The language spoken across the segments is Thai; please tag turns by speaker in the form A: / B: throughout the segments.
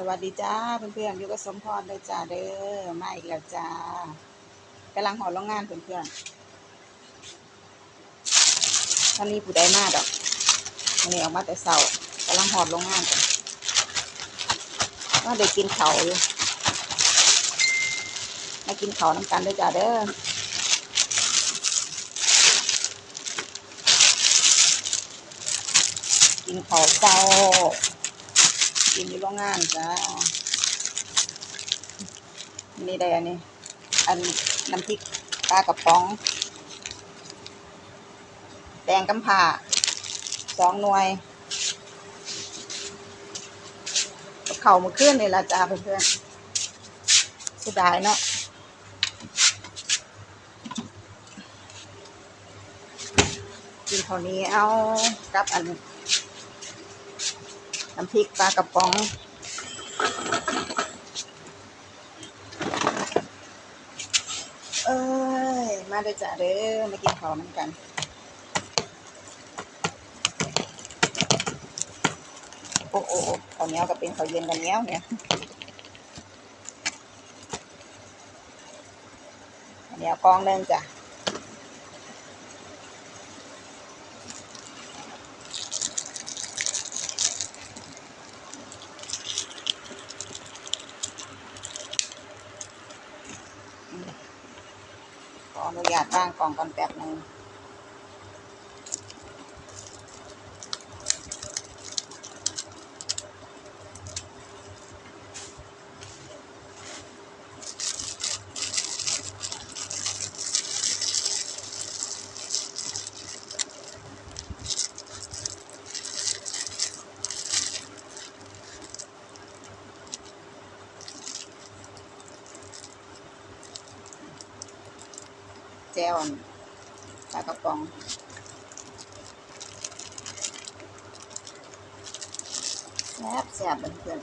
A: สวัสดีจ้าเพื่อนๆอยู่กับสมพรเลยจ้าเด้อมาอีกแล้วจ้ากำลังหอโรงงานเพื่อนๆท่านนี้ผู้ใดมาดอกวันนี้ออกมาแต่เสาร์กำลังหอดโรงงานกันว่าเด็กกินเขาอยู่มากินเขาน้ำกันด้วยจ้าเด้อกินเขาวเศร้า กินอยู่โรงงานจ้านี่ได้อันนี้ อันน้ำพริกปลากระป๋องแดงกำผ่าสองหน่วยเข่ามาขึ้นเลยละจ้าเพื่อนๆสียดายเนาะกินเท่านี้เอากับอัน น้ำพริกปลากระป๋อง เอ้ย มาเด้อจ้ะเด้อมากินข้าวน้ำกันโอ้โอ้โอ้ข้าวเหนียวกับเป็นข้าวเย็นกันเนียวเนี่ยข้าวเหนียวกองเดินจ้ะ ออนุญาตตั้งกล่องก่อนแป๊บหนึ่ง แจวอันปลากระป๋องแซ่บแซ่บเพื่อน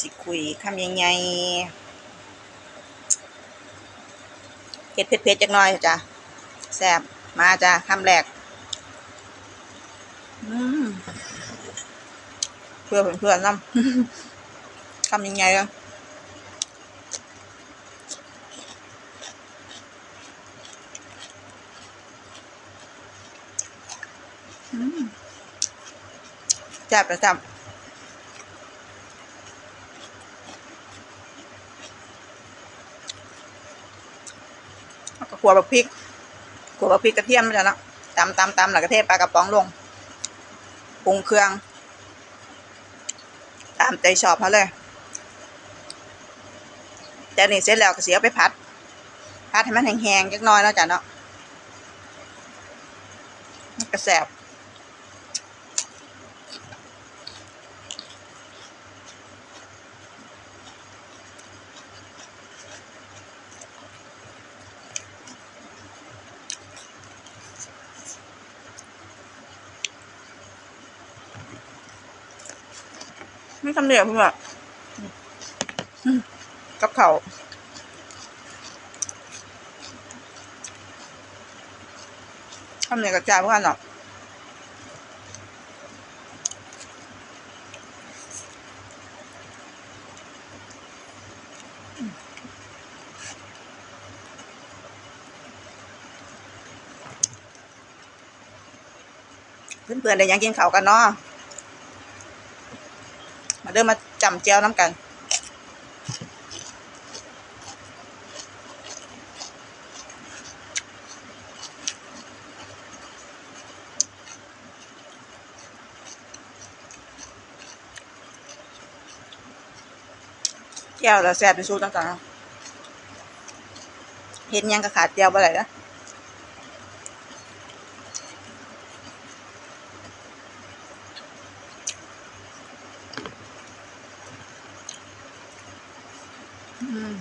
A: สิคุยคำใหญ่ๆเผ็ดเผ็ดๆจักหน่อยจ้ะแซ่บมาจ้ะคำแรก อืม เพื่อเพื่อนๆน้ำทำยังไงอะจับประจับแล้วก็ขัวแบบพริกขัวแบบพริกกระเทียมมาจ้ะเนาะตำตำตำแล้วก็เทปลากระป๋องลงปรุงเครื่อง ตามใจชอบเขาเลยแต่นี่เสร็จแล้วก็เสียไปพัด พัดให้มันแห้งๆจักน้อยแล้วจ้ะเนาะกระแสบ ไม่ทำเนียบเพื่อนอืมกับเขาทำเนียบกับจานเพื่อนเนาะเพื่อนๆได้ยังกินข้าวกันเนาะ ดินมาจำเจียวน้ำกันเจียวแล้วแซ่บเป็นสูตรต่างๆเนาะเห็นยังก็ขาดเจียวบ่ได้นะ হুম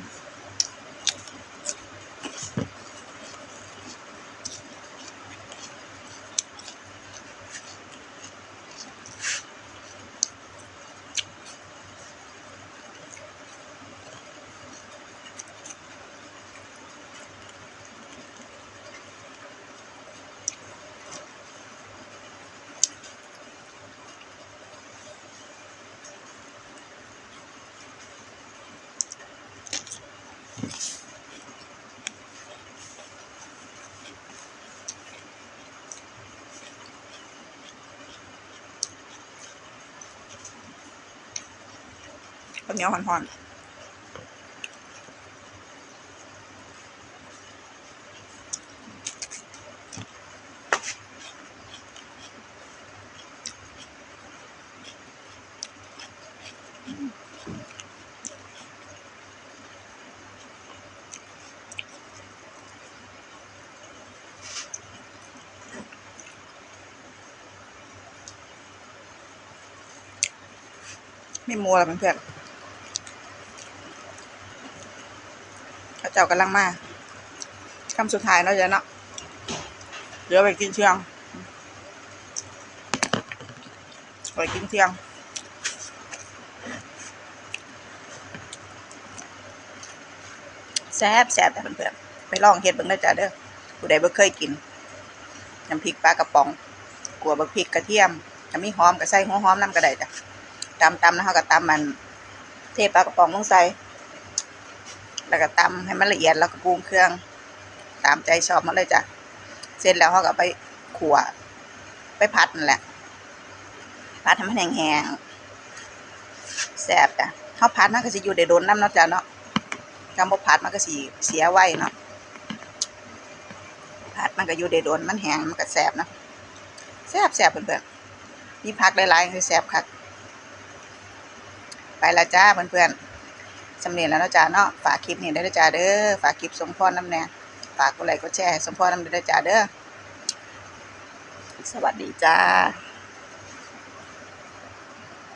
A: อืมเหนียวห่อนไม่มัวแล้วเพื่อนๆพระเจ้ากำลังมาคำสุดท้ายเนาะจ๊ะเนาะเดี๋ยวไปกินเชียงไปกินเที่ยงแซ่บแซ่บแต่เพื่อนๆไปลองเฮ็ดเบิ่งได้อจ้าเด้อผู้ใดบ่เคยกินน้ำพริกปลากระป๋องกัวบักพริกกระเทียมถ้ามีหอมก็ใส่หัวหอมน้ำก็ได้จ้ะตำตำแล้วเฮาก็ตำมัน เทปลากระป๋องลงใส่ แล้วก็ตำให้มันละเอียดแล้วก็ปรุงเครื่อง ตามใจชอบมาเลยจ้ะเสร็จแล้วเฮาก็ไปขัวไปผัดนั่นแหละผัดให้มันแห้งๆแซ่บจ้ะเฮาผัดมันก็สิอยู่ได้โดนน้ำเนาะจ้ะเนาะกำบผัดมันก็สีเสียไว้เนาะผัดมันก็อยู่ได้โดนมันแห้งมันก็แสบนะแสบแสบเพื่อนๆมีผักหลายๆคือแสบคักไปละจ้าเพื่อนๆ สำเนียงแล้วนะจ๊ะเนาะฝากคลิปนี้ได้ด้วยจ้าเด้อฝากคลิปสมพรน้ำแน่ฝากกดไลค์กดแชร์สมพรน้ำได้อจ้าเด้อสวัสดีจ้า